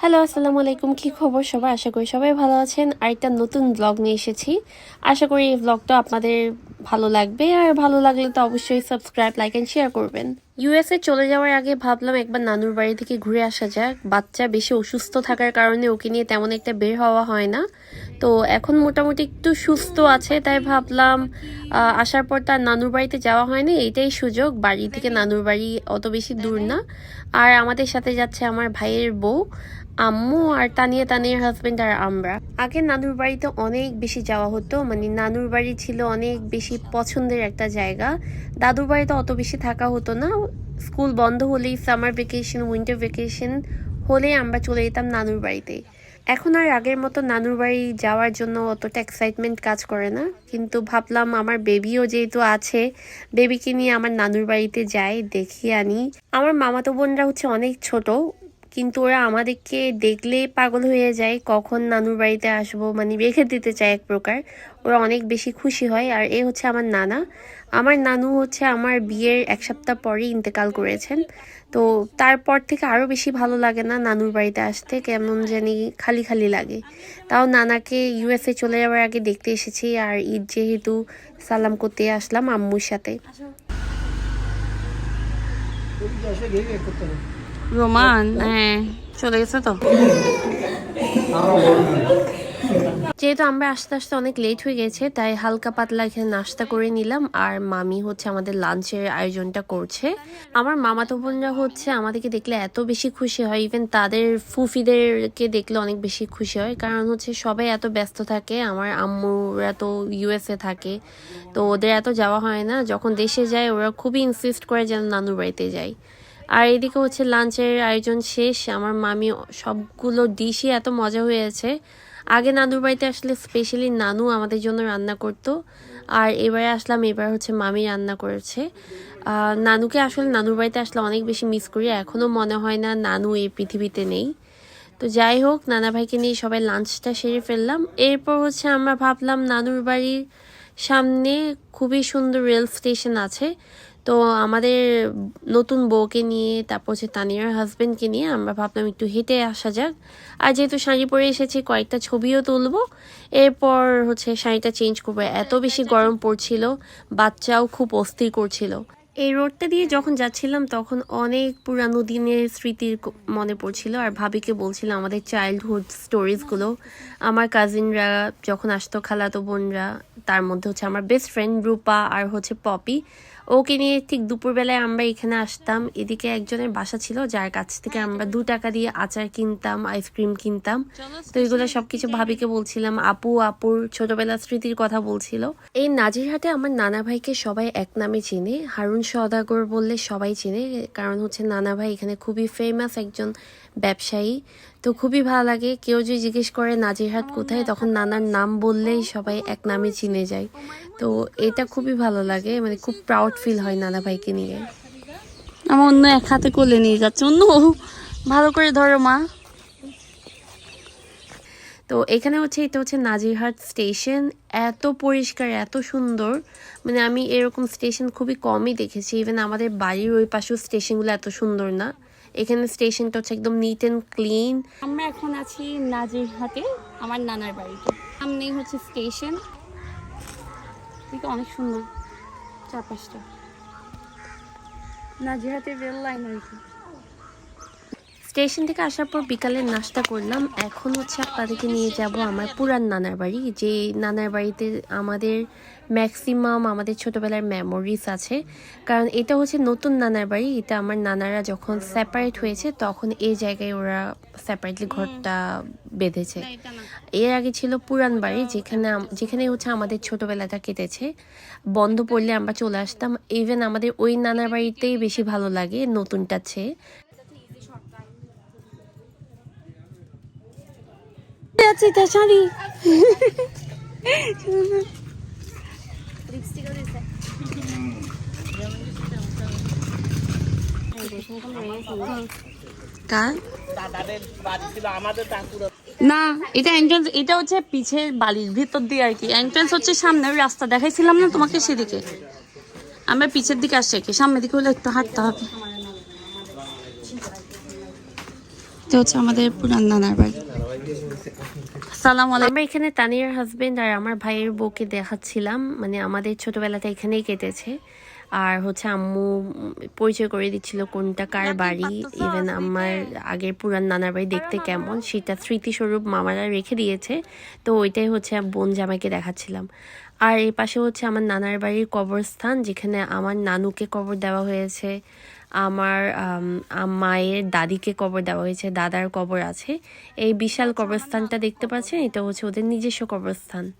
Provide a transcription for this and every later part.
Hello আসসালামু আলাইকুম কী খবর সবাই? আশা করি সবাই ভালো আছেন। আর একটা নতুন ব্লগ নিয়ে এসেছি। আশা করি এই ব্লগটা আপনাদের ভালো লাগবে। আর ভালো লাগলে তো অবশ্যই সাবস্ক্রাইব লাইক এন্ড শেয়ার করবেন। ইউএসএ চলে যাওয়ার আগে ভাবলাম একবার নানুর বাড়ি থেকে ঘুরে আসা যাক। বাচ্চা বেশি অসুস্থ থাকার কারণে ওকে নিয়ে তেমন একটা বের হওয়া হয় না। তো এখন মোটামুটি একটু সুস্থ আছে, তাই ভাবলাম আসার পর তার নানুর বাড়িতে যাওয়া হয়নি। এইটাই সুযোগ, বাড়ি থেকে নানুর বাড়ি অত বেশি দূর না। আর আমাদের সাথে যাচ্ছে আমার ভাইয়ের বউ, আম্মু আর তানিয়া, তানিয়ার হাজবেন্ড আর আমরা। আগে নানুর বাড়িতে অনেক বেশি যাওয়া হতো মানে নানুর বাড়ি ছিল অনেক বেশি পছন্দের একটা জায়গা। দাদুর বাড়িতে অত বেশি থাকা হতো না। স্কুল বন্ধ হলেই সামার ভেকেশন উইন্টার ভেকেশন হলেই আমরা চলে যেতাম নানুর বাড়িতে। এখন আর আগের মতো নানুর বাড়ি যাওয়ার জন্য অতটা এক্সাইটমেন্ট কাজ করে না। কিন্তু ভাবলাম আমার বেবিও যেহেতু আছে বেবিকে নিয়ে আমার নানুর বাড়িতে যাই দেখিয়ে আনি। আমার মামাতো বোনরা হচ্ছে অনেক ছোট কিন্তু ওরা আমাদেরকে দেখলে পাগল হয়ে যায়, কখন নানুর বাড়িতে আসব মানে রেখে দিতে চায় এক প্রকার। ওরা অনেক বেশি খুশি হয়। আর এ হচ্ছে আমার নানা। আমার নানু হচ্ছে আমার বিয়ের এক সপ্তাহ পরেই ইন্তেকাল করেছেন। তো তারপর থেকে আরও বেশি ভালো লাগে না নানুর বাড়িতে আসতে, কেমন জানি খালি খালি লাগে। তাও নানাকে ইউএসএ চলে যাওয়ার আগে দেখতে এসেছি আর ঈদ যেহেতু সালাম করতে আসলাম আম্মুর সাথে। রোমান হ্যাঁ চলে গেছে তো যেহেতু আমরা আস্তে আস্তে অনেক লেট হয়ে গেছে, তাই হালকা পাতলা এখানে নাস্তা করে নিলাম। আর মামি হচ্ছে আমাদের লাঞ্চের আয়োজনটা করছে। আমার মামাতো বোনরা হচ্ছে আমাদেরকে দেখলে এত বেশি খুশি হয়। ইভেন তাদের ফুফিদেরকে দেখলে অনেক বেশি খুশি হয়। কারণ হচ্ছে সবাই এত ব্যস্ত থাকে। আমার আম্মুরা তো ইউএসএ থাকে। তো ওদের এত যাওয়া হয় না। যখন দেশে যায়, ওরা খুবই ইনসিস্ট করে যেন নানুর বাড়িতে যায়। আর এদিকে হচ্ছে লাঞ্চের আয়োজন শেষ। আমার মামি সবগুলো ডিশই এত মজা হয়েছে। আগে নানুর বাড়িতে আসলে স্পেশালি নানু আমাদের জন্য রান্না করতো। আর এবারে আসলাম, এবার হচ্ছে মামি রান্না করেছে। নানুকে আসলে নানুর বাড়িতে আসলে অনেক বেশি মিস করি। এখনও মনে হয় না নানু এই পৃথিবীতে নেই। তো যাই হোক, নানা ভাইকে নিয়ে সবাই লাঞ্চটা সেরে ফেললাম। এরপর হচ্ছে আমরা ভাবলাম নানুর বাড়ির সামনে খুবই সুন্দর রেল স্টেশন আছে। তো আমাদের নতুন বউকে নিয়ে, তারপর হচ্ছে তানিয়ার হাজব্যান্ডকে নিয়ে আমরা ভাবলাম একটু হেঁটে আসা যাক। আর যেহেতু শাড়ি পরে এসেছি, কয়েকটা ছবিও তুলবো। এরপর হচ্ছে শাড়িটা চেঞ্জ করব। এত বেশি গরম পড়ছিল, বাচ্চাও খুব অস্থির করছিল। এই রোডটা দিয়ে যখন যাচ্ছিলাম, তখন অনেক পুরানো দিনের স্মৃতির মনে পড়ছিল। আর ভাবিকে বলছিলাম, আমাদের চাইল্ডহুড স্টোরিজগুলো আমার কাজিনরা যখন আসতো, খালাতো বোনরা, তার মধ্যে হচ্ছে আমার বেস্ট ফ্রেন্ড রূপা আর হচ্ছে পপি ওকে নিয়ে ঠিক দুপুরবেলায় আমরা এখানে আসতাম। এদিকে একজনের বাসা ছিল, যার কাছ থেকে আমরা দু টাকা দিয়ে আচার কিনতাম আইসক্রিম কিনতাম। তো এগুলো সবকিছু ভাবিকে বলছিলাম, আপু, আপুর ছোটবেলার স্মৃতির কথা বলছিল। এই নাজিরহাটে আমার নানা ভাইকে সবাই এক নামে চেনে। হারুন সদাগর বললে সবাই চেনে, কারণ হচ্ছে নানা ভাই এখানে খুবই ফেমাস একজন ব্যবসায়ী। তো খুবই ভালো লাগে। কেউ যদি জিজ্ঞেস করে নাজিরহাট কোথায়? তখন নানার নাম বললেই সবাই এক নামে চিনে যায়। তো এটা খুবই ভালো লাগে। মানে খুব প্রাউড ফিল হয় নানা ভাইকে নিয়ে। আমার অন্য এক হাতে কোলে নিয়ে যাচ্ছে। অন্য ভালো করে ধরো মা। তো এখানে হচ্ছে এটা হচ্ছে নাজিরহাট স্টেশন। এত পরিষ্কার এত সুন্দর। মানে আমি এরকম স্টেশন খুবই কমই দেখেছি। ইভেন আমাদের বাড়ির ওই পাশেও স্টেশনগুলো এত সুন্দর না। এখানে স্টেশনটা হচ্ছে একদম নিট অ্যান্ড ক্লিন আমরা এখন আছি নাজিরহাটে, আমার নানার বাড়িতে। সামনেই হচ্ছে স্টেশন। এটা অনেক সুন্দর চারপাশটা। নাজিরহাটের রেল লাইন আর কি স্টেশন থেকে আসার পর বিকালে নাস্তা করলাম। এখন হচ্ছে আপনাদেরকে নিয়ে যাব আমার পুরান নানার বাড়ি যে নানার বাড়িতে আমাদের ম্যাক্সিমাম আমাদের ছোটবেলার মেমোরিজ আছে। কারণ এটা হচ্ছে নতুন নানার বাড়ি এটা আমার নানারা যখন সেপারেট হয়েছে তখন এই জায়গায় ওরা সেপারেটলি ঘরটা বেঁধেছে। এর আগে ছিল পুরান বাড়ি যেখানে যেখানে হচ্ছে আমাদের ছোটবেলাটা কেটেছে। বন্ধ পড়লে আমরা চলে আসতাম। ইভেন আমাদের ওই নানার বাড়িতেই বেশি ভালো লাগে নতুনটা চেয়ে। আছে তা শাড়ি না, এটা এন্ট্রান্স এটা হচ্ছে পিছের বালির ভিতর দিয়ে আর কি। এন্ট্রান্স হচ্ছে সামনে, ওই রাস্তা দেখাইছিলাম না তোমাকে সেদিকে। আমরা পিছের দিকে আসছি কি। সামনের দিকে হলে একটু হাঁটতে হবে। এটা হচ্ছে আমাদের পুরান নানার বাড়ি। আমরা এখানে তানিয়ার হাজবেন্ড আর আমার ভাইয়ের বউকে দেখাচ্ছিলাম। মানে আমাদের ছোটবেলাটা এখানেই কেটেছে। আর হচ্ছে আম্মু পরিচয় করে দিচ্ছিল কোনটা কার বাড়ি। ইভেন আমার আগের পুরান নানার বাড়ি দেখতে কেমন। সেটা স্মৃতিস্বরূপ মামারা রেখে দিয়েছে। তো ওইটাই হচ্ছে বোন জামাইকে দেখাচ্ছিলাম। আর এই পাশে হচ্ছে আমার নানার বাড়ির কবরস্থান যেখানে আমার নানুকে কবর দেওয়া হয়েছে। আমার আম, আম- মায়ের দাদিকে কবর দেওয়া হয়েছে দাদার কবর আছে। এই বিশাল কবরস্থানটা দেখতে পাচ্ছেন? এটা হচ্ছে ওদের নিজস্ব কবরস্থান।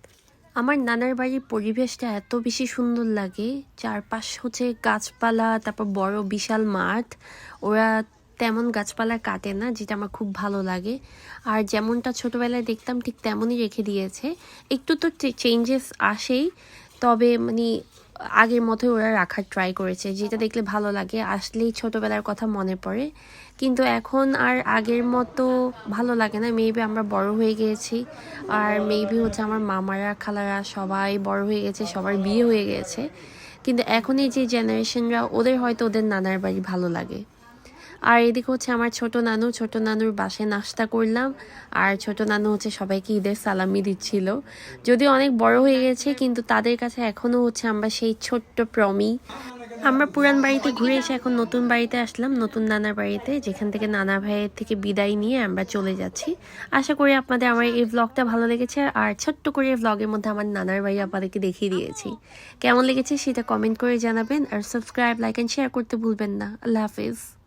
আমার নানার বাড়ির পরিবেশটা এত বেশি সুন্দর লাগে। চারপাশ হচ্ছে গাছপালা তারপর বড় বিশাল মাঠ। ওরা তেমন গাছপালা কাটে না যেটা আমার খুব ভালো লাগে। আর যেমনটা ছোটবেলায় দেখতাম ঠিক তেমনই রেখে দিয়েছে। একটু তো চেঞ্জেস আসেই। তবে মানে আগের মতো ওরা রাখার ট্রাই করেছে। যেটা দেখলে ভালো লাগে, আসলেই ছোটবেলার কথা মনে পড়ে। কিন্তু এখন আর আগের মতো ভালো লাগে না। মেবি আমরা বড় হয়ে গিয়েছি, আর মেবি হচ্ছে আমার মামারা, খালারা সবাই বড় হয়ে গেছে, সবার বিয়ে হয়ে গেছে। কিন্তু এখন এই যে জেনারেশনরা ওদের হয়তো ওদের নানার বাড়ি ভালো লাগে। আর এদিকে হচ্ছে আমার ছোট নানু, ছোট নানুর বাসায় নাস্তা করলাম। আর ছোট নানু হচ্ছে সবাইকে ঈদের সালামি দিচ্ছিল। যদিও অনেক বড় হয়ে গেছে, কিন্তু তাদের কাছে এখনও হচ্ছে আমরা সেই ছোট্ট প্রমি আমরা পুরান বাড়িতে ঘুরে এসে এখন নতুন বাড়িতে আসলাম, নতুন নানার বাড়িতে, যেখান থেকে নানা ভাইয়ের থেকে বিদায় নিয়ে আমরা চলে যাচ্ছি। আশা করি আপনাদের আমার এই ব্লগটা ভালো লেগেছে, আর ছোট্ট করে ব্লগের মধ্যে আমার নানার বাড়ি আপনাদেরকে দেখিয়ে দিয়েছি। কেমন লেগেছে সেটা কমেন্ট করে জানাবেন, আর সাবস্ক্রাইব লাইক অ্যান্ড শেয়ার করতে ভুলবেন না। আল্লাহ হাফিজ।